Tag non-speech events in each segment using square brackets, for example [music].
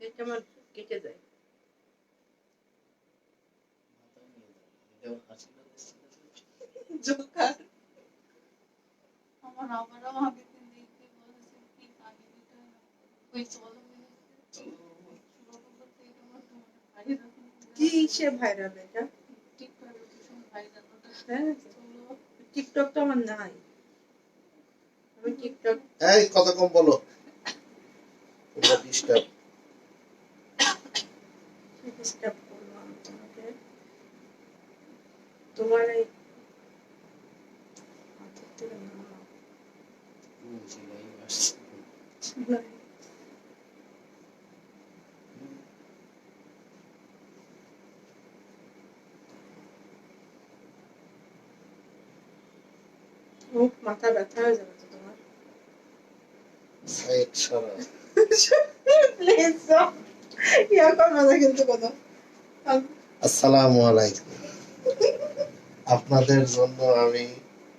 এটা আমার কেটে যায়। জোকার। আমার আবার আমাকে দিন দেখতে বলেছে কি আগে দিতে ওই চলো কি সে ভাইরাল এটা? হ্যাঁ। টিকটক তো আমার নাই। আমি টিকটক এই কথা কম বলো। তোমরা ডিস্টার্ব したところがあったのでど笑い当ててるなうん違いました違いおまただタイズが整 [laughs] う最悪さら Eso. ইয়া করো না কিন্তু কোনো আসসালামু আলাইকুম আপনাদের জন্য আমি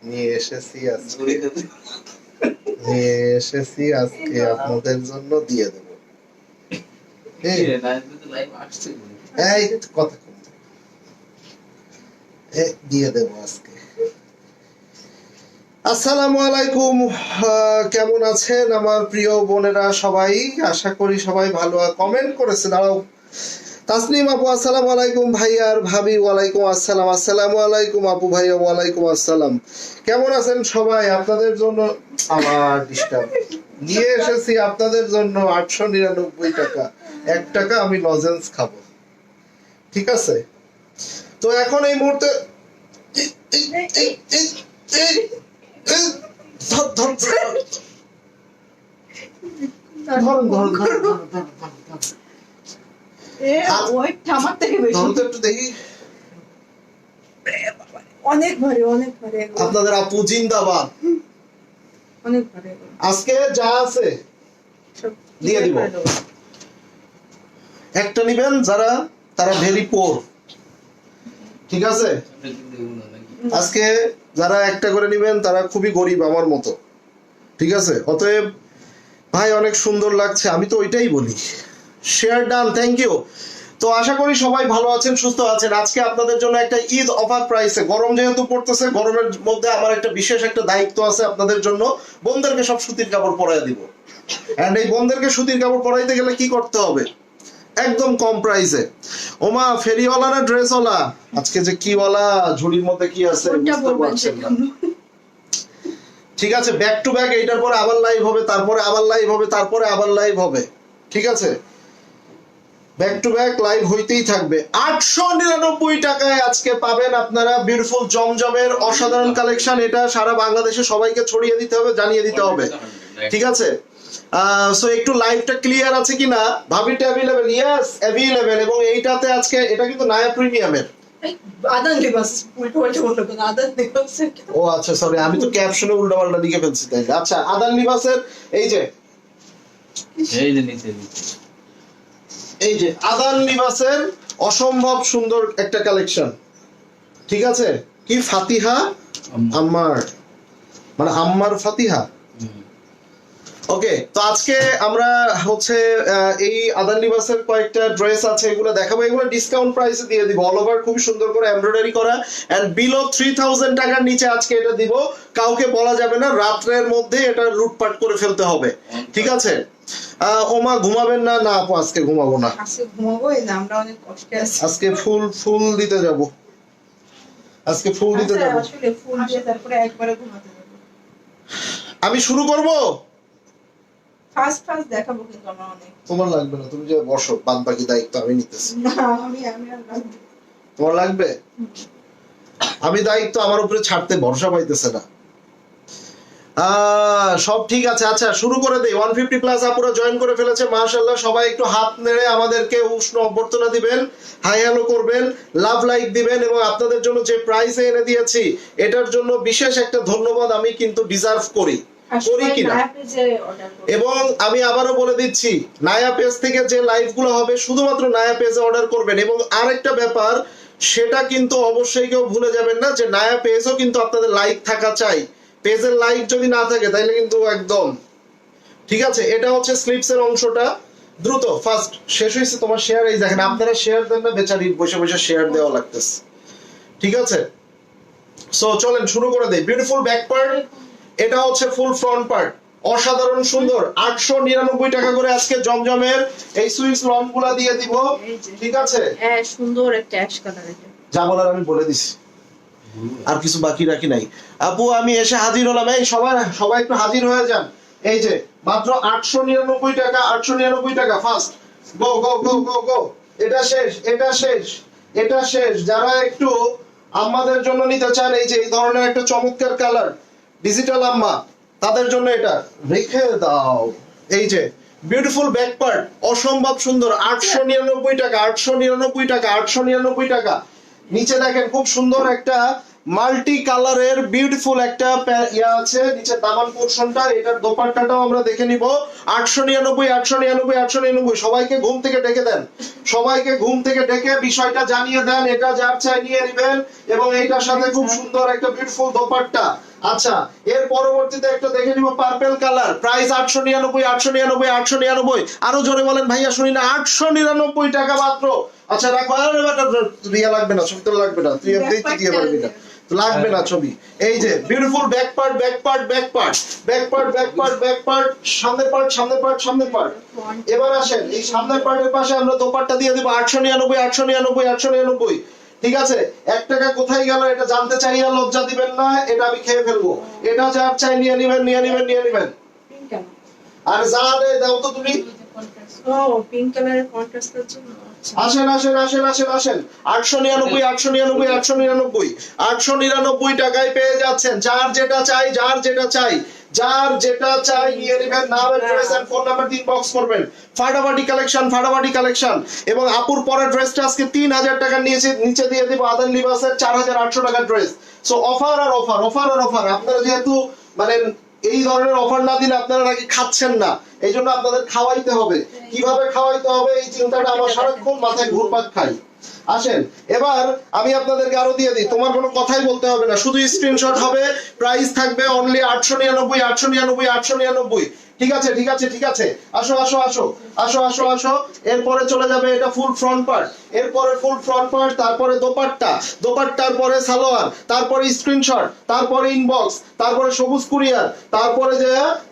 নিয়ে এসেছি আজকে। নিয়ে এসেছি আজকে আপনাদের জন্য দিয়ে দেব। এই। কথা দিয়ে দেব আজকে। আসসালামু আলাইকুম কেমন আছেন আমার প্রিয় বোনেরা সবাই? আশা করি সবাই ভালো কমেন্ট করেছে, দাঁড়াও। তাসনিম আপু, আসসালামু আলাইকুম ভাইয়া আর ভাবি, ওয়ালাইকুম আসসালাম, আসসালামু আলাইকুম আপু ভাইয়া ওয়ালাইকুম আসসালাম। কেমন আছেন সবাই? আপনাদের জন্য আমার ডিস্টার্ব। নিয়ে এসেছি আপনাদের জন্য আটশো নিরানব্বই টাকা। এক টাকা আমি লজেন্স খাব। ঠিক আছে? তো এখন এই মুহূর্তে ধর, আমার থেকে বেশি। তো একটু দেখি অনেক ভারী অনেক ভারী আপনাদের আপু জিন্দাবাদ। অনেক ভারী আজকে যা আছে দিয়ে দিব। একটা নিবেন যারা তারা ভেরি পোর ঠিক আছে? আজকে যারা একটা করে নিবেন, তারা খুবই গরিব আমার মতো। ঠিক আছে? অতএব, ভাই, অনেক সুন্দর লাগছে। আমি তো ওইটাই বলি। শেয়ার ডান থ্যাংক ইউ তো আশা করি সবাই ভালো আছেন, সুস্থ আছেন। আজকে আপনাদের জন্য একটা ঈদ অফার প্রাইসে গরম যেহেতু পড়তেছে, গরমের মধ্যে আমার একটা বিশেষ একটা দায়িত্ব আছে আপনাদের জন্য। বোনদেরকে সব সুতির কাপড় পরাই দিব। এন্ড এই বোনদেরকে সুতির কাপড় পরাইতে গেলে কি করতে হবে? একদম কম প্রাইসে ওমা ফেরিওয়ালা না ড্রেসওয়ালা। আজকে যে কি ওয়ালা ঝুড়ির মধ্যে কি আছে বুঝতে পারছেন না। ঠিক আছে ব্যাক টু ব্যাক এইটার পরে আবার লাইভ হবে তারপরে আবার লাইভ হবে তারপরে আবার লাইভ হবে। ঠিক আছে? ব্যাক টু ব্যাক লাইভ হইতেই থাকবে। আটশো নিরানব্বই টাকায় আজকে পাবেন আপনারা বিউটিফুল জমজমের অসাধারণ কালেকশন এটা সারা বাংলাদেশে সবাইকে ছড়িয়ে দিতে হবে জানিয়ে দিতে হবে। ঠিক আছে? সো একটু লাইভটা ক্লিয়ার আছে কিনা? ভাবিটা অ্যাভেলেবেল ইয়েস অ্যাভেলেবেল এবং এইটাতে আজকে এটা কিন্তু নায়া প্রিমিয়ামের ও আচ্ছা সরি আমি তো ক্যাপশনে উল্টা পাল্টা লিখে ফেলছি তাই আচ্ছা আদান লিবাসের এই যে। এই যে নিচে নিচে। এই যে আদান লিবাসের অসম্ভব সুন্দর একটা কালেকশন ঠিক আছে? কি? ফাতিহা আম্মার। মানে আম্মার ফাতিহা। ওকে তো আজকে আমরা হচ্ছে এই আদান লিবাসের কয়েকটা ড্রেস আছে এগুলো দেখাবো। এগুলো ডিসকাউন্ট প্রাইসে দিয়ে দিব। অল ওভার খুবই সুন্দর করে এমব্রয়ডারি করা। এন্ড বিলো থ্রি থাউজেন্ড টাকার নিচে আজকে এটা দিব। কাউকে বলা যাবে না রাত্রের মধ্যে এটা লুটপাট করে ফেলতে হবে। ঠিক আছে? ওমা ঘুমাবেন না? না আপু আজকে ঘুমাবো না। আজকে ঘুমাবো? না আমরা অনেক কষ্টে আছি। আজকে ফুল ফুল দিতে যাব। আজকে ফুল দিতে আচ্ছা, যাব। আসলে ফুল দিয়ে তারপরে একবারে ঘুমাতে যাব। আমি শুরু করব? ফার্স্ট ফার্স্ট দেখাবো কিন্তু আমরা অনেক তোমার লাগবে না তুমি যে বসো বাদ বাকি দায়িত্ব আমি নিতেছি। না আমি আমি আর রাখব। তোমার লাগবে? আমি দায়িত্ব আমার উপরে ছাড়তে ভরসা পাইতেছে না। সব ঠিক আছে আচ্ছা শুরু করে দেই। ওয়ান ফিফটি প্লাস আপুরা জয়েন করে ফেলেছে মাশাল্লাহ সবাই একটু হাত নেড়ে আমাদেরকে উষ্ণ অভ্যর্থনা দিবেন হাই হ্যালো করবেন লাভ লাইক দিবেন এবং আপনাদের জন্য যে প্রাইজ এনে দিয়েছি এটার জন্য বিশেষ একটা ধন্যবাদ আমি কিন্তু ডিজার্ভ করি। করি কিনা? এবং আমি আবারও বলে দিচ্ছি নায়া পেজ থেকে যে লাইভগুলো হবে শুধুমাত্র নায়া পেজে অর্ডার করবেন। এবং আরেকটা ব্যাপার সেটা কিন্তু অবশ্যই কেউ ভুলে যাবেন না যে নায়া পেজও কিন্তু আপনাদের লাইক থাকা চাই। পেজের লাইক যদি না থাকে তাহলে কিন্তু একদম। ঠিক আছে এটা হচ্ছে স্লিপস এর অংশটা। দ্রুত ফার্স্ট শেষ হয়েছে তোমার শেয়ার এই দেখেন আপনারা শেয়ার দেন না বেচারি বসে বসে শেয়ার দেওয়া লাগতেছে। ঠিক আছে? সো চলেন শুরু করে দেই। বিউটিফুল ব্যাক পার্ট এটা হচ্ছে ফুল ফ্রন্ট পার্ট অসাধারণ সুন্দর। আটশো নিরানব্বই টাকা করে আজকে জমজমের এই সুইস লনগুলা দিয়ে দিব। ঠিক আছে? হ্যাঁ সুন্দর একটা অ্যাশ কালার যা বলার আমি বলে দিছি। আর কিছু বাকি রাখি নাই। আপু আমি এসে হাজির হলাম। এই সবাই সবাই একটু হাজির হয়ে যান। এই যে মাত্র আটশো নিরানব্বই টাকা আটশো নিরানব্বই টাকা ফার্স্ট গো গো গো গো গো এটা শেষ এটা শেষ এটা শেষ। যারা একটু আমাদের জন্য নিতে চান এই যে এই ধরনের একটা চমৎকার কালার ডিজিটাল আম্মা, তাদের জন্য এটা রেখে দাও। এই যে বিউটিফুল ব্যাক পার্ট অসম্ভব সুন্দর, আটশো নিরানব্বই টাকা, আটশো নিরানব্বই টাকা, আটশো নিরানব্বই টাকা। নিচে দেখেন খুব সুন্দর একটা মাল্টি কালারের বিউটিফুল একটা ইয়া আছে নিচে দামান পোর্শনটা এটার দোপাট্টাটাও আমরা দেখে নিব। আটশো নিরানব্বই আটশো নিরানব্বই আটশো নিরানব্বই, সবাইকে ঘুম থেকে ডেকে দেন। সবাইকে ঘুম থেকে ডেকে বিষয়টা জানিয়ে দেন, এটা যার চাই নিয়ে নেবেন, এবং এইটার সাথে খুব সুন্দর একটা বিউটিফুল দোপাট্টা। আচ্ছা এর পরবর্তীতে একটা দেখে নিব পার্পেল কালার প্রাইস আটশো নিরানব্বই আটশো নিরানব্বই আটশো নিরানব্বই। আরও জোরে বলেন ভাইয়া, শুনি না, আটশো নিরানব্বই টাকা মাত্র। আচ্ছা রাখো আরে ইয়া লাগবে না, ছবি তো লাগবে না। তুই এমনিই দিয়ে পারবি না। লাগবে না ছবি। এই যে beautiful back part back part back part back part back part back part সামনের পার্ট সামনের পার্ট সামনের পার্ট এবার আসেন, এই সামনের পার্টের পাশে আমরা দোপাট্টা দিয়ে দেবো আটশো নিরানব্বই আটশো নিরানব্বই আটশো নিরানব্বই। ঠিক আছে? এক টাকা কোথায় গেল এটা জানতে চাইয়া লজ্জা দিবেন না এটা আমি খেয়ে ফেলব। এটা যার চাই নিয়ে নিবেন নিয়ে নিবেন নিয়ে নিবেন। আর যা দেয় দাও তো তুমি। ও পিঙ্ক কালারের কন্ট্রাস্টের জন্য। আসেন আসেন আসেন আসেন আসেন। আটশো নিরানব্বই আটশো নিরানব্বই আটশো নিরানব্বই। আটশো নিরানব্বই টাকায় পেয়ে যাচ্ছেন। যার যেটা চাই যার যেটা চাই। যার যেটা চাই নিয়ে নেবেন নাম address and phone number inbox করবেন। ফাটাফাটি কালেকশন ফাটাফাটি কালেকশন এবং আপুর পরের ড্রেসটা আজকে তিন হাজার টাকা নিয়েছে নিচে দিয়ে দিব আদান লিবাসের চার হাজার আটশো টাকার ড্রেস সো অফার আর অফার অফার আর অফার আপনারা যেহেতু মানে এই ধরনের অফার না দিলে আপনারা নাকি খাচ্ছেন না। এই জন্য আপনাদের খাওয়াইতে হবে। কীভাবে খাওয়াইতে হবে এই চিন্তাটা আমার সারাক্ষণ মাথায় ঘুরপাক খাই আসেন এবার আমি আপনাদেরকে আরও দিয়ে দিই। তোমার কোনো কথাই বলতে হবে না। শুধু স্ক্রিনশট হবে প্রাইস থাকবে অনলি আটশো নিরানব্বই আটশো নিরানব্বই আটশো নিরানব্বই। ঠিক আছে ঠিক আছে ঠিক আছে। আসো আসো আসো আসো আসো আসো। এরপরে চলে যাবে এটা ফুল ফ্রন্ট পার্ট এরপরে ফুল ফ্রন্ট পার্ট তারপরে দোপাট্টা। দোপাট্টার পরে সালোয়ার তারপরে স্ক্রিনশট তারপরে ইনবক্স তারপরে সবুজ কুরিয়ার তারপরে যে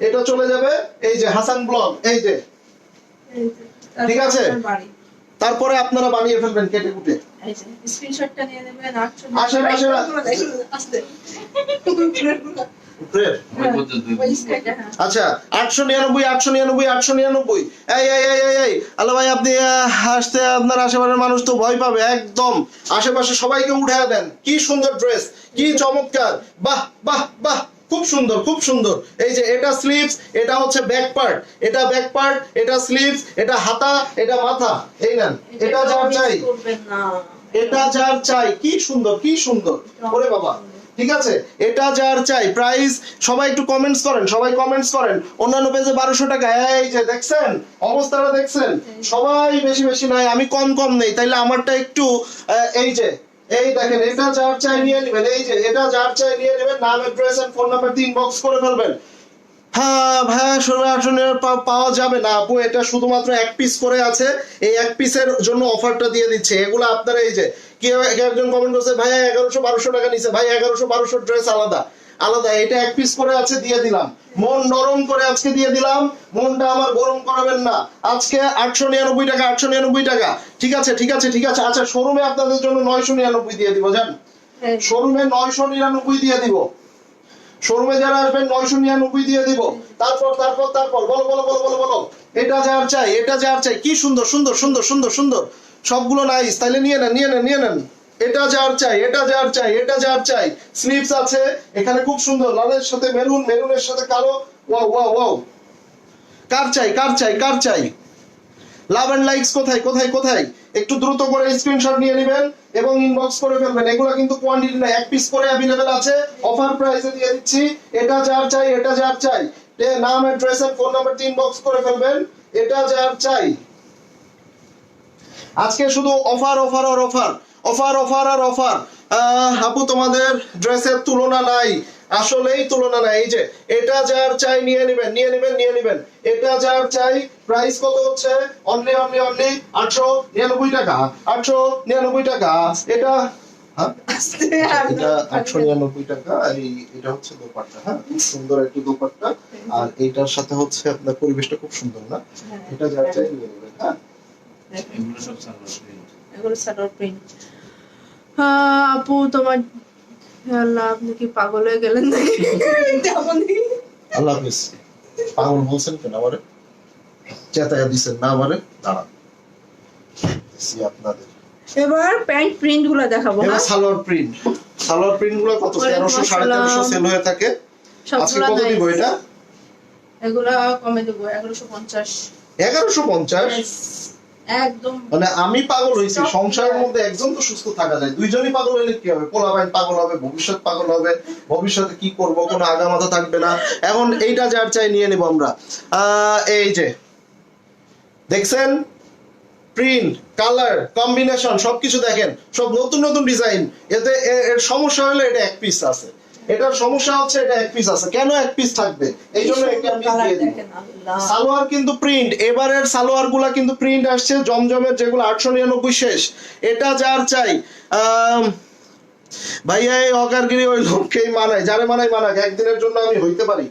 এটা চলে যাবে এই যে হাসান ব্লগ এই যে। এই যে, ঠিক আছে? তারপর আপনার বানিয়ে ফেলবেন কেটে কুটে। স্ক্রিনশটটা নিয়ে নেবেন আসেন, আসেন। হ্যাঁ। আচ্ছা আটশো নিরানব্বই আটশো নিরানব্বই আটশো নিরানব্বই। এই এই এই এই এই আলো ভাই আপনি আসতে আপনার আশেপাশের মানুষ তো ভয় পাবে একদম। আশেপাশে সবাইকে উঠে দেন। কি সুন্দর ড্রেস কি চমৎকার। বাহ বাহ বাহ। খুব সুন্দর খুব সুন্দর। এই যে এটা স্লিভস এটা হচ্ছে ব্যাক পার্ট এটা ব্যাক পার্ট এটা স্লিভস এটা হাতা এটা মাথা। এই নেন এটা যার চাই। এটা যার চাই। কি সুন্দর কি সুন্দর। ওরে বাবা। ঠিক আছে? এটা যার চাই। প্রাইস সবাই একটু কমেন্টস করেন সবাই কমেন্টস করেন। অন্যান্য পেজে বারোশো টাকা। এই যে দেখছেন? অবস্থাটা দেখছেন? সবাই বেশি বেশি নাই। আমি কম কম নেই। তাইলে আমারটা একটু এই যে এই দেখেন, এটা যার চাই নিয়ে নেবেন, এই যে এটা যার চাই নিয়ে নেবেন, নাম address and phone number inbox করে ফেলবেন। হ্যাঁ ভাইয়া ষোলো আটশো পাওয়া যাবে না আপু, এটা শুধুমাত্র এক পিস করে আছে, এই এক পিসের জন্য অফারটা দিয়ে দিচ্ছে। এগুলো আপনারা এই যে, কেউ একজন কমেন্ট করছে, ভাইয়া এগারোশো বারোশো টাকা নিছে ভাই এগারোশো বারোশো ড্রেস আলাদা। আলাদা এটা এক পিস করে আছে দিয়ে দিলাম। মন নরম করে আজকে দিয়ে দিলাম। মনটা আমার গরম করাবেন না। আজকে আটশো নিরানব্বই টাকা আটশো নিরানব্বই টাকা। ঠিক আছে ঠিক আছে ঠিক আছে। আচ্ছা শোরুমে আপনাদের জন্য নয়শো নিরানব্বই দিয়ে দিব জান? হ্যাঁ, শোরুমে নয়শো নিরানব্বই দিয়ে দিব। শোরুমে যারা আসবেন নয়শো নিরানব্বই দিয়ে দিব। তারপর তারপর তারপর বলো বলো বলো বলো বলো। এটা যার চাই এটা যার চাই। কি সুন্দর সুন্দর সুন্দর সুন্দর সুন্দর। সবগুলো নাইস তাইলে নিয়ে নেন নিয়ে নেন নিয়ে নেন। এটা যার চাই, এটা যার চাই, এটা যার চাই। স্লিপস আছে, এখানে খুব সুন্দর, লালের সাথে মেরুন, মেরুনের সাথে কালো। ওয়াও ওয়াও ওয়াও কার চাই কার চাই কার চাই? লাভ এন্ড লাইকস কোথায় কোথায় কোথায়? একটু দ্রুত করে স্ক্রিনশট নিয়ে নেবেন এবং ইনবক্স করে ফেলবেন। এগুলো কিন্তু কোয়ান্টিটি না এক পিস করে অ্যাভেলেবেল আছে। অফার প্রাইসে দিয়ে দিচ্ছি। এটা যার চাই, এটা যার চাই। নাম address and phone number inbox করে ফেলবেন। এটা যার চাই। আজকে শুধু অফার অফার আর অফার অফার অফার আর অফার। আপু তোমাদের ড্রেসের তুলনা নাই। আসলেই তুলনা নাই। এই যে এটা যার চাই নিয়ে নেবেন নিয়ে নেবেন নিয়ে নেবেন। এটা যার চাই প্রাইস কত হচ্ছে? অনলি অনলি অনলি আটশো নিরানব্বই টাকা আটশো নিরানব্বই টাকা। এটা হ্যাঁ? [laughs] এটা আটশো নিরানব্বই টাকা। এই এটা হচ্ছে দোপাট্টা হ্যাঁ? খুব সুন্দর একটি দোপাট্টা। আর এইটার সাথে হচ্ছে আপনার পরিবেশটা খুব সুন্দর না? এটা যার চাই নিয়ে নেবেন হ্যাঁ? এগুলো সব সালোয়ার প্রিন্ট। এগুলো সালোয়ার প্রিন্ট। আপু তোমার আল্লাহ আপনি কি পাগল হয়ে গেলেন নাকি? তেমনই আল্লাহ হাফিজ পাগল বলছেন কেন আমারে? চেতায়া না আমারে? দাঁড়ান। আপনাদের। এবার প্যান্ট প্রিন্টগুলো দেখাবো এবার হ্যাঁ? সালোয়ার প্রিন্ট। সালোয়ার প্রিন্টগুলো কত? ওয়ালাইকুম তেরোশো সাড়ে তেরোশো আসসালাম। সেল হয়ে থাকে। আজকে কত দিব এটা? এগুলা কমে দেবো এগারোশো পঞ্চাশ। এগারোশো পঞ্চাশ? একদম মানে আমি পাগল হয়েছি সংসারের মধ্যে একজন তো সুস্থ থাকা যায়। দুইজনই পাগল হইলে কি হবে? পোলাবাইন পাগল হবে ভবিষ্যৎ পাগল হবে ভবিষ্যতে কি করব? কোনো আগামাথা থাকবে না। এখন এইটা যার চাই নিয়ে নিব আমরা। আহ, এই যে দেখছেন? প্রিন্ট কালার কম্বিনেশন সবকিছু দেখেন। সব নতুন নতুন ডিজাইন। এতে এর সমস্যা হলে এটা এক পিস আছে। এটার সমস্যা হচ্ছে এটা এক পিস আছে। কেন এক পিস থাকবে? এই জন্য একটা কালার দিয়ে দিব সালোয়ার কিন্তু প্রিন্ট এবারের সালোয়ারগুলা কিন্তু প্রিন্ট আসছে জমজমের যেগুলো আটশো নিরানব্বই শেষ। এটা যার চাই আম, ভাইয়া এই অকারগিরি ওই লোককেই মানায়। যারে মানায় মানাক। একদিনের জন্য আমি হইতে পারি।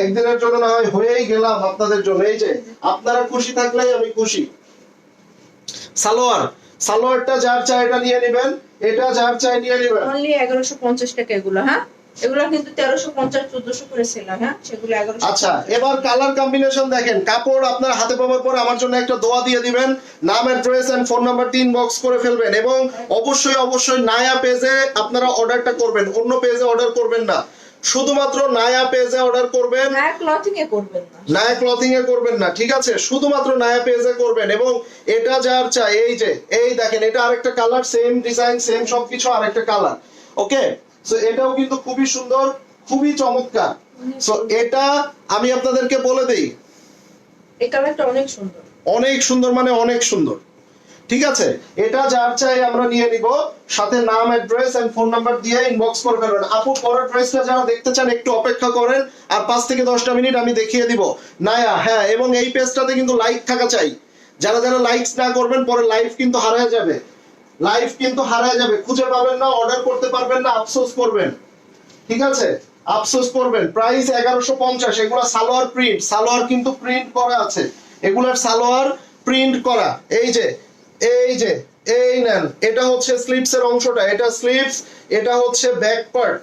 একদিনের জন্য না হয় হয়েই গেলাম আপনাদের জন্য। এই যে আপনারা খুশি থাকলেই আমি খুশি। সালোয়ার সালোয়ারটা যার চাই এটা নিয়ে নেবেন। এটা যার চাই নিয়ে নেবেন। অনলি এগারোশো পঞ্চাশ টাকা এগুলো হ্যাঁ? এগুলো কিন্তু তেরোশো পঞ্চাশ চোদ্দশো করে ছিল হ্যাঁ সেগুলো আচ্ছা এবার কালার কম্বিনেশন দেখেন। কাপড় আপনার হাতে পাওয়ার পর আমার জন্য একটা দোয়া দিয়ে দিবেন। নাম address and phone number inbox করে ফেলবেন এবং অবশ্যই অবশ্যই নায়া পেজে আপনারা অর্ডারটা করবেন। অন্য পেজে অর্ডার করবেন না। শুধুমাত্র নায়া পেজে অর্ডার করবেন। ক্লথিং এ করবেন না। নায়া ক্লথিং এ করবেন না ঠিক আছে? শুধুমাত্র নায়া পেজে করবেন এবং এটা যার চাই এই যে এই দেখেন এটা আরেকটা কালার সেম ডিজাইন সেম সবকিছু আরেকটা কালার ওকে সো এটাও কিন্তু খুবই সুন্দর খুবই চমৎকার। সো এটা আমি আপনাদেরকে বলে দেই। এই কালারটা অনেক সুন্দর। অনেক সুন্দর মানে অনেক সুন্দর। ঠিক আছে? এটা যার চাই আমরা নিয়ে নিব। সাথে নাম অ্যাড্রেস এন্ড ফোন নাম্বার দিয়ে ইনবক্স করে ফেলবেন। আপু পরের ড্রেসটা যারা দেখতে চান একটু অপেক্ষা করেন। আর পাঁচ থেকে দশটা মিনিট আমি দেখিয়ে দিব। নায়া হ্যাঁ এবং এই পেজটাতে কিন্তু লাইক থাকা চাই। যারা যারা লাইকস না করবেন পরে লাইভ কিন্তু হারায় যাবে। লাইভ কিন্তু হারায় যাবে। খুঁজে পাবেন না অর্ডার করতে পারবেন না, আফসোস করবেন। ঠিক আছে? আফসোস করবেন। প্রাইস এগারোশো পঞ্চাশ, এগুলা সালোয়ার প্রিন্ট সালোয়ার কিন্তু প্রিন্ট করা আছে। এগুলার সালোয়ার প্রিন্ট করা। এই যে এই যে, এই নেন। এটা হচ্ছে স্লিপস এর অংশটা। এটা স্লিপস এটা হচ্ছে ব্যাক পার্ট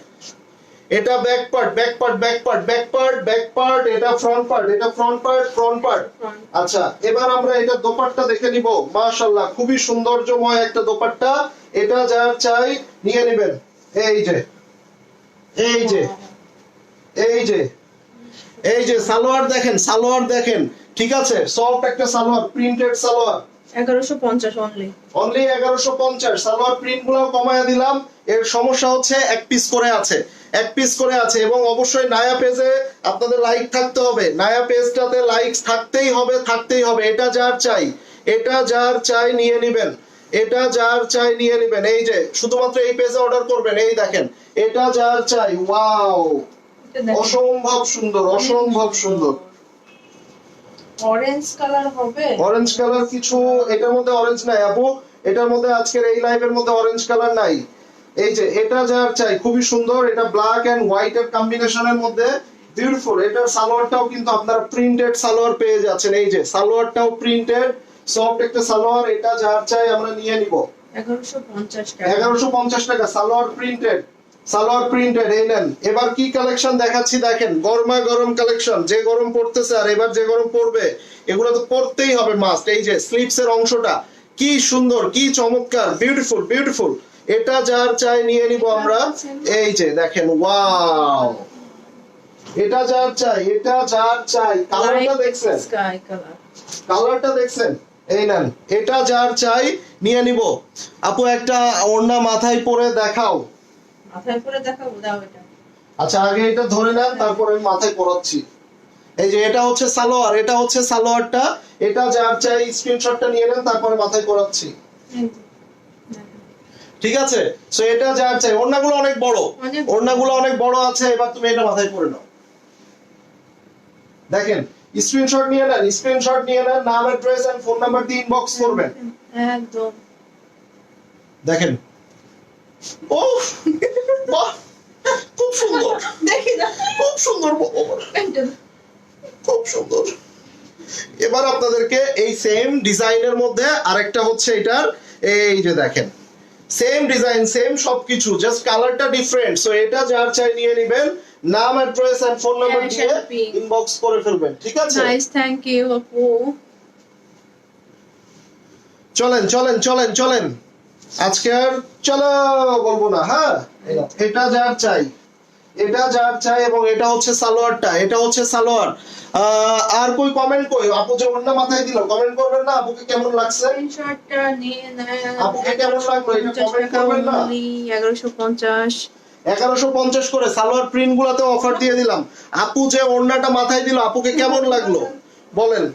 এটা back part back part back part back part back part এটা ফ্রন্ট পার্ট এটা ফ্রন্ট পার্ট ফ্রন্ট পার্ট আচ্ছা এবার আমরা এটা দোপাট্টা দেখে নিব। মাশাআল্লাহ খুবই সৌন্দর্যময় একটা দোপাট্টা। এটা যার চাই নিয়ে নেবেন। এই যে এই যে এই যে এই যে সালোয়ার দেখেন সালোয়ার দেখেন। ঠিক আছে সফট একটা সালোয়ার প্রিন্টেড সালোয়ার। এগারোশো পঞ্চাশ অনলি অনলি এগারোশো পঞ্চাশ। সালোয়ার প্রিন্টগুলো কমায় দিলাম। এর সমস্যা হচ্ছে এক পিস করে আছে। এক পিস করে আছে এবং অবশ্যই নায়া পেজে আপনাদের লাইক থাকতে হবে। নায়া পেজটাতে লাইক থাকতেই হবে থাকতেই হবে। এটা যার চাই এটা যার চাই নিয়ে নেবেন। এটা যার চাই নিয়ে নেবেন। এই যে শুধুমাত্র এই পেজে অর্ডার করবেন এই দেখেন। এটা যার চাই ওয়াও অসম্ভব সুন্দর অসম্ভব সুন্দর। অরেঞ্জ কালার হবে? অরেঞ্জ কালার কিছু এটার মধ্যে অরেঞ্জ নাই আপু। এটার মধ্যে আজকের এই লাইভের মধ্যে অরেঞ্জ কালার নাই। এই যে এটা যার চাই খুবই সুন্দর এটা ব্ল্যাক এন্ড হোয়াইট এর কম্বিনেশনের মধ্যে বিউটিফুল এটার সালোয়ারটাও কিন্তু আপনারা প্রিন্টেড সালোয়ার পেয়ে যাচ্ছেন। এই যে সালোয়ারটাও প্রিন্টেড সফট একটা সালোয়ার এটা যার চাই আমরা নিয়ে নিব। এগারোশো পঞ্চাশ টাকা। এগারোশো পঞ্চাশ টাকা সালোয়ার প্রিন্টেড সালোয়ার প্রিন্টেড এই নেন। এবার কি কালেকশন দেখাচ্ছি দেখেন গরমা গরম কালেকশন যে গরম পড়তেছে আর এবার যে গরম পড়বে এগুলো তো পড়তেই হবে মাস্ট এই যে স্লিপস এর অংশটা কি সুন্দর কি চমৎকার বিউটিফুল বিউটিফুল এটা যার চাই নিয়ে নিব আমরা। এই যে দেখেন ওয়াও। এটা যার চাই এটা যার চাই। কালারটা দেখছেন? স্কাই কালার কালারটা দেখছেন? এই নেন এটা যার চাই নিয়ে নিব। আপু একটা ওড়না মাথায় পরে দেখাও। মাথায় পরে দেখাবো দাও এটা। আচ্ছা আগে এটা ধরে নেন তারপর আমি মাথায় পরাচ্ছি। এই যে এটা হচ্ছে সালোয়ার এটা হচ্ছে সালোয়ারটা। এটা যার চাই স্ক্রিনশটটা নিয়ে নেন তারপরে মাথায় পরাচ্ছি। ঠিক আছে? সো এটা যা চাই ওড়নাগুলো অনেক বড়। ওড়নাগুলো অনেক বড় আছে এবার তুমি এটা মাথায় পরে নাও। দেখেন স্ক্রিনশট নিয়ে নেন স্ক্রিনশট নিয়ে নেন নাম অ্যাড্রেস এন্ড ফোন নাম্বার দিয়ে ইনবক্স করবেন। একদম। দেখেন। ও বাহ! খুব সুন্দর। দেখি না। খুব সুন্দর খুব সুন্দর। এবার আপনাদেরকে এই সেম ডিজাইনের মধ্যে আরেকটা হচ্ছে এটার এই যে দেখেন। সেম ডিজাইন সেম সবকিছু জাস্ট কালারটা ডিফারেন্ট সো এটা যার চাই নিয়ে নেবেন নাম অ্যাড্রেস এন্ড ফোন নাম্বার দিয়ে ইনবক্স করে ফেলবেন ঠিক আছে? নাইস থ্যাংক ইউ আপু চলেন চলেন চলেন চলেন। আজকে আর চলো বলব না হ্যাঁ? এটা যার চাই। এটা যার চাই এবং এটা হচ্ছে সালোয়ারটা এটা হচ্ছে সালোয়ার। আর কই কমেন্ট কই? আপু যে অন্য মাথায় দিল কমেন্ট করবেন না? আপুকে কেমন লাগছে? আপুকে কেমন লাগল? এটা 1150 করবেন না? only, 1150 এগারোশো পঞ্চাশ করে সালোয়ার প্রিন্ট গুলাতে অফার দিয়ে দিলাম। আপু যে ওড়নাটা মাথায় দিল আপুকে কেমন লাগল? বলেন।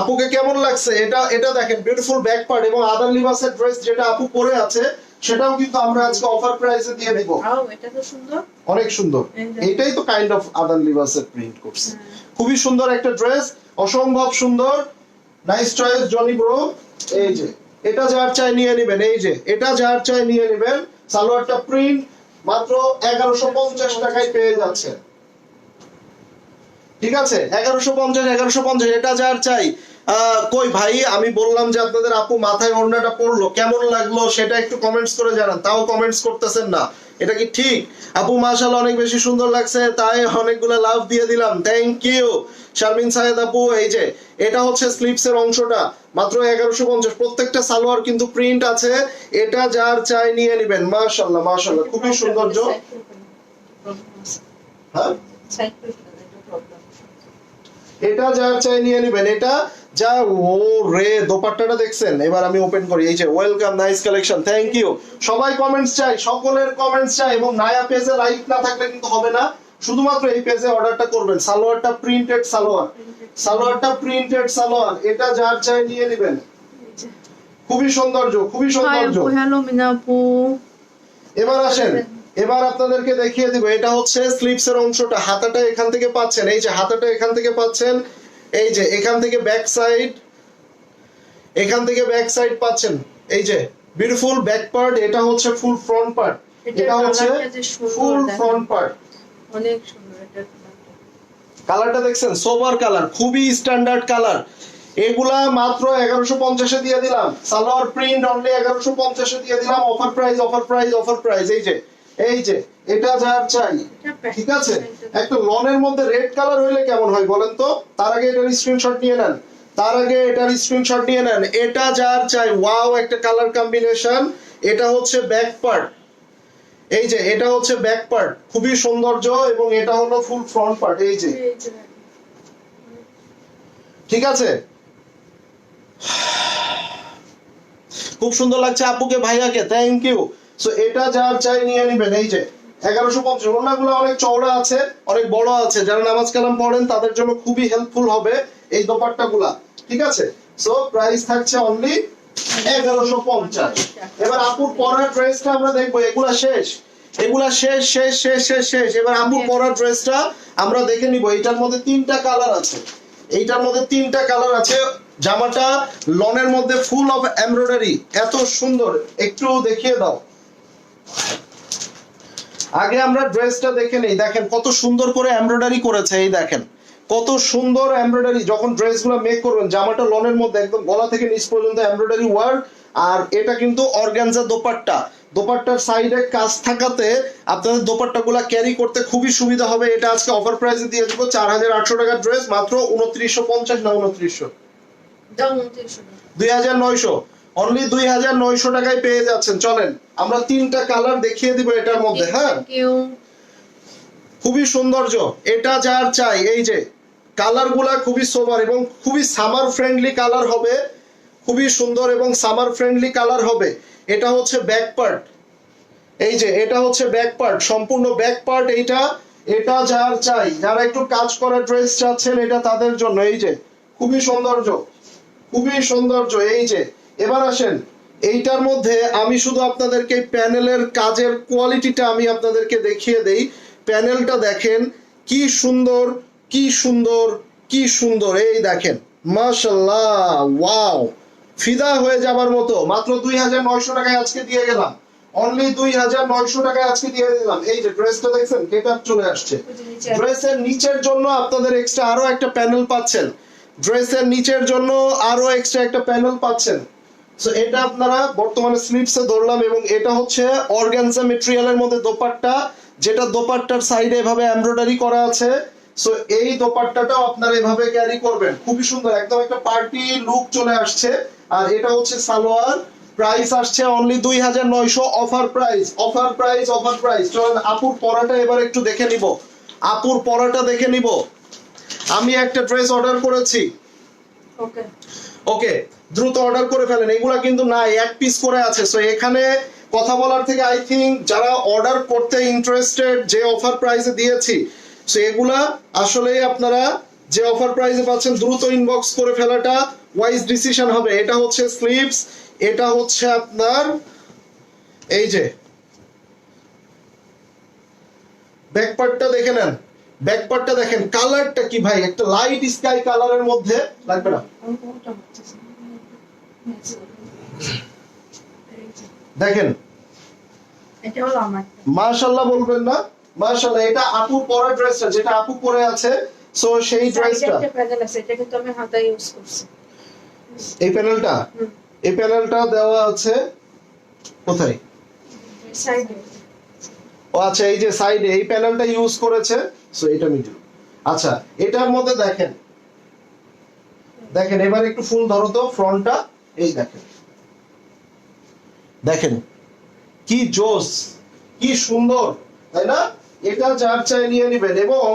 আপুকে কেমন লাগছে? এটা এটা দেখেন বিউটিফুল ব্যাক পার্ট এবং আদার লিবাসের ড্রেস যেটা আপু পরে আছে সেটাও কিন্তু আমরা আজকে অফার প্রাইসে দিয়ে দিব। অনেক সুন্দর। এটাই তো কাইন্ড অফ আদার লিবাসের প্রিন্ট করছে। হ্যাঁ। খুবই সুন্দর একটা ড্রেস অসম্ভব সুন্দর। নাইস চয়েস জনি ব্রো এই যে এটা যার চাই নিয়ে নেবেন এই যে এটা যার চাই নিয়ে নেবেন সালোয়ারটা প্রিন্ট মাত্র এগারোশো পঞ্চাশ টাকায় পেয়ে যাচ্ছে ঠিক আছে? এগারোশো পঞ্চাশ এগারোশো পঞ্চাশ এটা যার চাই। কই ভাই আমি বললাম যে আপনাদের আপু মাথায় ওড়নাটা পড়ল কেমন লাগল সেটা একটু কমেন্টস করে জানান। তাও কমেন্টস করতেছেন না। এটা কি ঠিক? আপু মাশাল অনেক বেশি সুন্দর লাগছে। তাই অনেকগুলো লাভ দিয়ে দিলাম। থ্যাংক ইউ শারমিন সাহেদ আপু। এই যে এটা হচ্ছে স্লিপস এর অংশটা। মাত্র এগারোশো পঞ্চাশ। প্রত্যেকটা সালোয়ার কিন্তু প্রিন্ট আছে। এটা যার চাই নিয়ে নেবেন। মাশাল্লাহ মাশাল্লাহ খুবই সৌন্দর্য। হ্যাঁ? এটা যার চাই নিয়ে নেবেন এটা যা ও রে দোপাট্টাটা দেখছেন? এবার আমি ওপেন করি এই যে welcome nice collection thank you সবাই কমেন্টস চাই সকলের কমেন্টস চাই এবং নায়া পেজে লাইক না থাকলে কিন্তু হবে না। শুধুমাত্র এই পেজে অর্ডারটা করবেন সালোয়ারটা প্রিন্টেড সালোয়ার। সালোয়ারটা প্রিন্টেড সালোয়ার এটা যার চাই নিয়ে নেবেন। খুবই সৌন্দর্য খুবই সৌন্দর্য। হ্যালো মিনা আপু এবার আসেন। এবার আপনাদেরকে দেখিয়ে দিব এটা হচ্ছে স্লিপস এর অংশটা হাতাটা এখান থেকে পাচ্ছেন এই যে হাতাটা এখান থেকে পাচ্ছেন এই যে এখান থেকে ব্যাক সাইড এখান থেকে ব্যাক সাইড পাচ্ছেন এই যে বিউটিফুল ব্যাক পার্ট এটা হচ্ছে ফুল ফ্রন্ট পার্ট এটা হচ্ছে ফুল ফ্রন্ট পার্ট অনেক সুন্দর এটা কালারটা দেখছেন সোবার কালার খুবই স্ট্যান্ডার্ড কালার এগুলা মাত্র এগারোশো পঞ্চাশে দিয়ে দিলাম সালোয়ার প্রিন্ট অনলি এগারোশো পঞ্চাশে দিয়ে দিলাম offer price offer price offer price এই যে এই যে এটা যার চাই ঠিক আছে? একটা লনের মধ্যে রেড কালার হইলে কেমন হয় বলেন তো? তার আগে এটার স্ক্রিনশট নিয়ে নেন। তার আগে এটার স্ক্রিনশট নিয়ে নেন। এটা যার চাই ওয়াও একটা কালার কম্বিনেশন এটা হচ্ছে ব্যাক পার্ট এই যে এটা হচ্ছে ব্যাক পার্ট খুবই সৌন্দর্য এবং এটা হলো ফুল ফ্রন্ট পার্ট এই যে। এই যে। ঠিক আছে? খুব সুন্দর লাগছে আপুকে ভাইয়াকে। থ্যাংক ইউ সো এটা যার চাই নিয়ে নেবেন এই যে এগারোশো পঞ্চাশ। ওনাগুলো অনেক চওড়া আছে অনেক বড় আছে। যারা নামাজ কালাম পড়েন তাদের জন্য খুবই হেল্পফুল হবে এই দোপাট্টা গুলা ঠিক আছে? সো প্রাইস থাকছে অনলি এগারোশো পঞ্চাশ। এবার আপুর পরার ড্রেসটা আমরা দেখব এগুলা শেষ। এগুলা শেষ শেষ শেষ শেষ শেষ। এবার আপুর পরার ড্রেসটা আমরা দেখে নিব। এইটার মধ্যে তিনটা কালার আছে। এইটার মধ্যে তিনটা কালার আছে। জামাটা লনের মধ্যে ফুল অফ এমব্রয়ডারি এত সুন্দর। একটু দেখিয়ে দাও। আগে আমরা ড্রেসটা দেখে নেই। দেখেন কত সুন্দর করে এমব্রয়ডারি করেছে এই দেখেন। কত সুন্দর এমব্রয়ডারি যখন ড্রেসগুলো মেক করবেন জামাটা লনের মধ্যে একদম গলা থেকে নিচ পর্যন্ত এমব্রয়ডারি ওয়ার্ক আর এটা কিন্তু অর্গানজা দোপাট্টা। দোপাট্টার সাইডে কাজ থাকাতে আপনাদের দোপাট্টাগুলা ক্যারি করতে খুবই সুবিধা হবে। এটা আজকে অফার প্রাইসে দিয়ে দেবো চার হাজার আটশো টাকার ড্রেস মাত্র উনত্রিশশো পঞ্চাশ না উনত্রিশশো। দুই হাজার নয়শো। অনলি দুই হাজার নয়শো টাকায় পেয়ে যাচ্ছেন। চলেন আমরা তিনটা কালার দেখিয়ে দিব এটার মধ্যে হ্যাঁ? খুবই সৌন্দর্য। এটা যার চাই এই যে কালারগুলা খুবই সোবার এবং খুবই সামার ফ্রেন্ডলি কালার হবে। খুবই সুন্দর এবং সামার ফ্রেন্ডলি কালার হবে। এটা হচ্ছে ব্যাক পার্ট এই যে এটা হচ্ছে ব্যাক পার্ট সম্পূর্ণ ব্যাক পার্ট এইটা। এটা যার চাই যারা একটু কাজ করা ড্রেস চাচ্ছেন এটা তাদের জন্য। এই যে খুবই সৌন্দর্য খুবই সৌন্দর্য। এই যে এবার আসেন এইটার মধ্যে আমি শুধু আপনাদেরকে প্যানেলের কাজের কোয়ালিটিটা আমি আপনাদেরকে দেখিয়ে দেই। প্যানেলটা দেখেন কি সুন্দর কি সুন্দর কি সুন্দর। এই দেখেন মাশাল্লাহ ওয়াও। ফিদা হয়ে যাবার মতো। মাত্র দুই হাজার নয়শো টাকায় আজকে দিয়ে গেলাম। অনলি দুই হাজার নয়শো টাকায় আজকে দিয়ে দিলাম। এই যে ড্রেসটা দেখছেন গেট চলে আসছে। ড্রেসের নিচের জন্য আপনাদের এক্সট্রা আরও একটা প্যানেল পাচ্ছেন। ড্রেসের নিচের জন্য আরও এক্সট্রা একটা প্যানেল পাচ্ছেন। সো এটা আপনারা বর্তমানে স্লিপসে ধরলাম এবং এটা হচ্ছে অর্গানজা মেটেরিয়ালের মধ্যে দোপাট্টা, যেটা দোপাট্টার সাইডে এভাবে এমব্রয়ডারি করা আছে। সো এই দোপাট্টাটাও আপনারা এভাবে ক্যারি করবেন। খুবই সুন্দর, একদম একটা পার্টি লুক চলে আসছে। আর এটা হচ্ছে সালোয়ার। প্রাইস আসছে অনলি দুই হাজার নয়শো offer price offer price offer price চলেন, আপুর পরাটা এবার একটু দেখে নিব। আপুর পরাটা দেখে নিব। আমি একটা ড্রেস অর্ডার করেছি। ওকে ওকে, দ্রুত অর্ডার করে ফেলেন। এগুলা কিন্তু নাই, এক পিস করে আছে। সো এখানে কথা বলার থেকে আই থিঙ্ক যারা অর্ডার করতে ইন্টারেস্টেড যে অফার প্রাইসে দিয়েছি সো এগুলা আসলেই আপনারা যে অফার প্রাইসে পাচ্ছেন, দ্রুত ইনবক্স করে ফেলাটা ওয়াইজ ডিসিশন হবে। এটা হচ্ছে স্লিপস এটা হচ্ছে আপনার এই যে ব্যাকপার্টটা দেখে নেন। ব্যাকপার্টটা দেখেন কালারটা কি ভাই? একটা লাইট স্কাই কালারের মধ্যে লাগবে না? দেখেন। মাশাল্লাহ বলবেন না? মাশাল্লাহ এটা আপু পরা ড্রেসটা যেটা আপু পরে আছে সো সেই ড্রেসটা একটা প্যানেল আছে এটা কিন্তু আমি হাতায় ইউজ করছি। এই প্যানেলটা এই প্যানেলটা দেওয়া আছে কোথায়? সাইডে ও আচ্ছা এই যে সাইডে এই প্যানেলটা ইউজ করেছে সো এটা মিডল আচ্ছা এটার মধ্যে দেখেন। দেখেন, এবার একটু ফুল ধরো তো ফ্রন্টটা এই দেখেন। দেখেন, কি জোস, কি সুন্দর, তাই না? এটা যার চাই নিয়ে নেবেন, এবং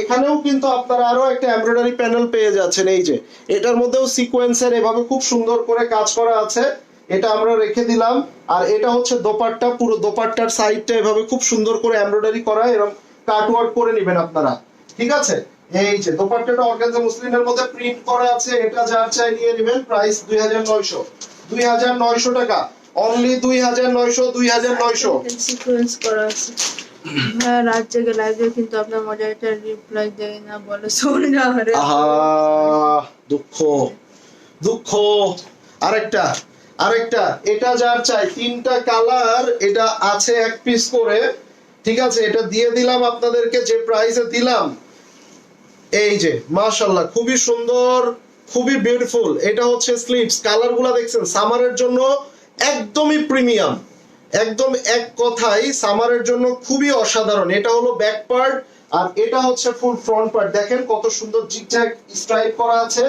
এখানেও কিন্তু আপনারা আরও একটা এমব্রয়ডারি প্যানেল পেয়ে যাচ্ছেন, এই যে। এটার মধ্যেও সিকোয়েন্সের এভাবে খুব সুন্দর করে কাজ করা আছে। এটা আমরা রেখে দিলাম। আর এটা হচ্ছে দোপাট্টা, পুরো দোপাট্টার সাইডটা এভাবে খুব সুন্দর করে এমব্রয়ডারি করা এরকম কাট ওয়ার্ক করে নেবেন আপনারা। ঠিক আছে? এই যে দোপাট্টাটা অর্গানজা মুসলিমের মধ্যে প্রিন্ট করা আছে এটা যার চাই নিয়ে নেবেন প্রাইস দুই হাজার নয়শো। দুই হাজার নয়শো টাকা। অনলি দুই হাজার নয়শো দুই হাজার নয়শো। সিকোয়েন্স করা আছে। হ্যাঁ রাত জেগে লাইভে কিন্তু আপনার মডারেটর রিপ্লাই দেয় না বলে শোন না আরে। আহা দুঃখ দুঃখ। আরেকটা আরেকটা এটা যার চাই তিনটা কালার এটা আছে এক পিস করে। ঠিক আছে, এটা দিয়ে দিলাম আপনাদেরকে, যে প্রাইসে দিলাম, এই যে মাশাল্লাহ খুবই সুন্দর, খুবই বিউটিফুল এটা হচ্ছে স্লিপস কালারগুলা দেখছেন সামারের জন্য একদমই প্রিমিয়াম একদম এক কথাই সামারের জন্য খুবই অসাধারণ, এটা হলো ব্যাক পার্ট আর এটা হচ্ছে ফুল ফ্রন্ট পার্ট দেখেন কত সুন্দর জিগজ্যাগ স্ট্রাইপ করা আছে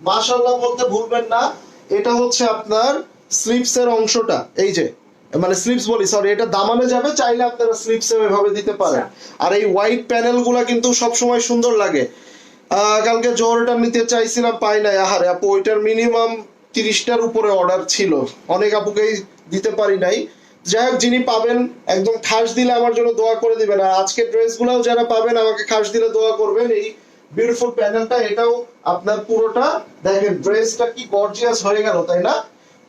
মাশাল্লাহ বলতে ভুলবেন না, এটা হচ্ছে আপনার স্লিপস এর অংশটা, এই যে মানে স্লিপস বলি সরি এটা দামানে যাবে চাইলে আপনারা স্লিপস এভাবে দিতে পারেন। আর এই হোয়াইট প্যানেলগুলা কিন্তু সব সময় সুন্দর লাগে। কালকে জোরটা নিতে চাইছিলাম পাই নাই আহারে আপু ওইটার মিনিমাম তিরিশটার উপরে অর্ডার ছিল। অনেক আপুকেই দিতে পারি নাই। যাই হোক যিনি পাবেন একদম খাস দিলে আমার জন্য দোয়া করে দিবেন। আর আজকে ড্রেস গুলাও যারা পাবেন আমাকে খাস দিলে দোয়া করবেন। এই বিউটিফুল প্যানেলটা এটাও আপনার পুরোটা দেখেন ড্রেসটা কি গর্জিয়াস হয়ে গেল তাই না?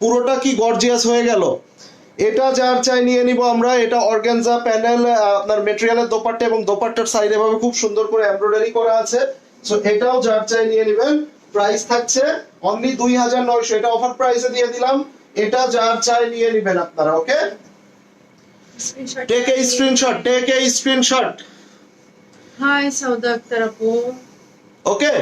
পুরোটা কি গর্জিয়াস হয়ে গেল? এটা যার চাই নিয়ে নিব আমরা। এটা অর্গানজা প্যানেল আপনার মেটেরিয়ালের দোপাট্টা এবং দোপাট্টার সাইডে ভাবে খুব সুন্দর করে এমব্রয়ডারি করা আছে। সো এটাও যার চাই নিয়ে নেবেন। প্রাইস থাকছে অনলি দুই হাজার নয়শো। এটা অফার প্রাইসে দিয়ে দিলাম। এটা যার চাই নিয়ে নেবেন আপনারা okay? Take a screenshot take a screenshot hi Sauda Akter আপু ওকে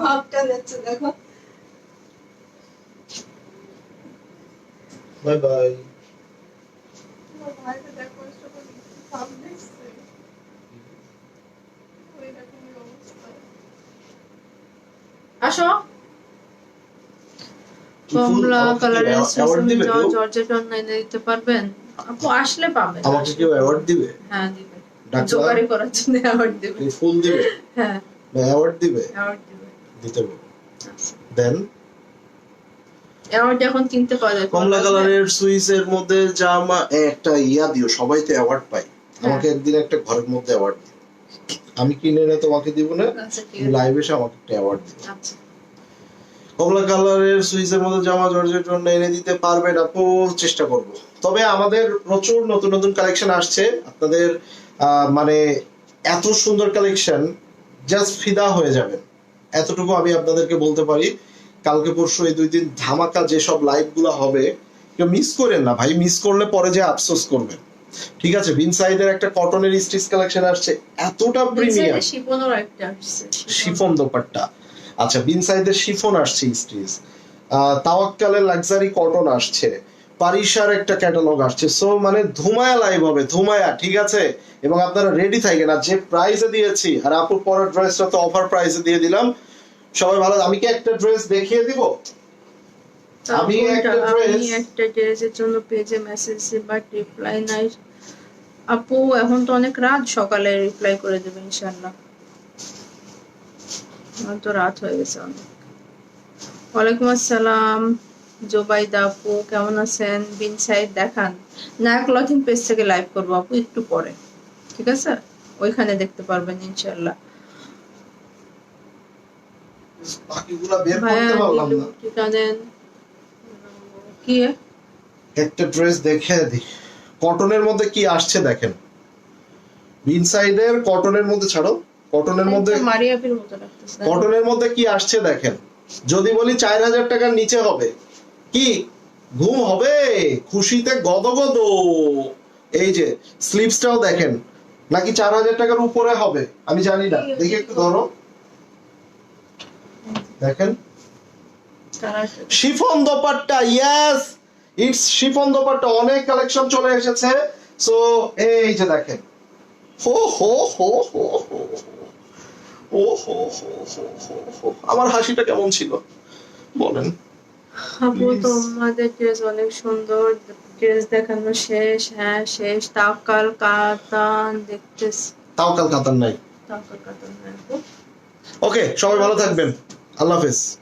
ভাবটা যাচ্ছে দেখো বাই বাই আসো কমলা কালারের? জর্জেট অনলাইনে দিতে পারবেন? আপু আসলে পাবেন। আমাকে কেউ অ্যাওয়ার্ড দিবে? হ্যাঁ দিবে? জোগাড়ি করার জন্য অ্যাওয়ার্ড দিবে। ফুল দিবে? হ্যাঁ। অ্যাওয়ার্ড দিবে? অ্যাওয়ার্ড দিবে। দিতে হবে। দেন অ্যাওয়ার্ড এখন কিনতে পাওয়া যায়। কমলা কালারের সুইসের মধ্যে জামা একটা ইয়া দিও সবাই তো অ্যাওয়ার্ড পাই আমাকে একদিন একটা ঘরের মধ্যে অ্যাওয়ার্ড দিও। আমি কিনে এনে তোমাকে দিব না আচ্ছা লাইভ এসে আমাকে একটা অ্যাওয়ার্ড দিবে আচ্ছা। কমলা কালারের সুইচের মধ্যে জামা জর্জের জন্য এনে দিতে পারবেন আপু চেষ্টা করব। তবে আমাদের প্রচুর নতুন নতুন কালেকশন আসছে। আপনাদের আহ, মানে এত সুন্দর কালেকশন জাস্ট ফিদা হয়ে যাবেন। এতটুকু আমি আপনাদেরকে বলতে পারি কালকে পরশু এই দুই দিন ধামাকা যেসব লাইভগুলো হবে কেউ মিস করেন না ভাই মিস করলে পরে যে আফসোস করবেন। ঠিক আছে বিন সাইডের একটা কটনের স্টিচ কালেকশন আসছে এতটা প্রিমিয়াম শিপনেরও একটা আসছে শিফন। দোপাট্টা। আচ্ছা বিন সাইডের শিফন আসছে স্টিচ তাওয়াক্কালের লাক্সারি কটন আসছে। পারিসার একটা ক্যাটালগ আসছে। সো মানে ধুমায়া লাইভ হবে ধুমায়া ঠিক আছে? এবং আপনারা রেডি থাকেন আর যে প্রাইসে দিয়েছি আর আপুর পরের ড্রেসটা তো অফার প্রাইসে দিয়ে দিলাম। সবাই ভালো আমি কি একটা ড্রেস দেখিয়ে দিব? আমি একটা একটা আমি একটা ড্রেসের জন্য পেজে মেসেজ বাট রিপ্লাই নাই। আপু এখন তো অনেক রাত সকালে রিপ্লাই করে দেবে ইনশাআল্লাহ। এখন তো রাত হয়ে গেছে অনেক। ওয়ালাইকুম আসসালাম। জোবাইদা আপু কেমন আছেন? বিন সাইড দেখান। না ক্লথিং পেজ থেকে লাইভ করব আপু একটু পরে। ঠিক আছে? ওইখানে দেখতে পারবেন ইনশাআল্লাহ। বাকিগুলা বের ভাইয়া করতে পারলাম না। ঠিকা দেন কি? একটা ড্রেস দেখে দিই কটনের মধ্যে কি আসছে দেখেন। বিন কটনের মধ্যে ছাড়ো। কটনের মধ্যে মারিয়াপির মতো লাগতেছে। কটনের মধ্যে কি আসছে দেখেন। যদি বলি চার হাজার টাকার নিচে হবে কি ঘুম হবে খুশিতে গদগদ এই যে স্লিপসটাও দেখেন নাকি চার হাজার টাকার উপরে হবে আমি জানি না দেখি একটু ধরো দেখেন chiffon dupatta yes it's chiffon dupatta অনেক কালেকশন চলে এসেছে সো এই যে দেখেন হো হো হো হো ও হো হো হো হো আমার হাসিটা কেমন ছিল বলেন আপু. তোমাদের ড্রেস অনেক সুন্দর ড্রেস দেখানো শেষ হ্যাঁ শেষ। তাকাল কাতান দেখতেছি। তাওকাল কাতান নাই। তাওকাল কাতান নাই। ওকে সবাই ভালো থাকবেন। আল্লাহ হাফেজ।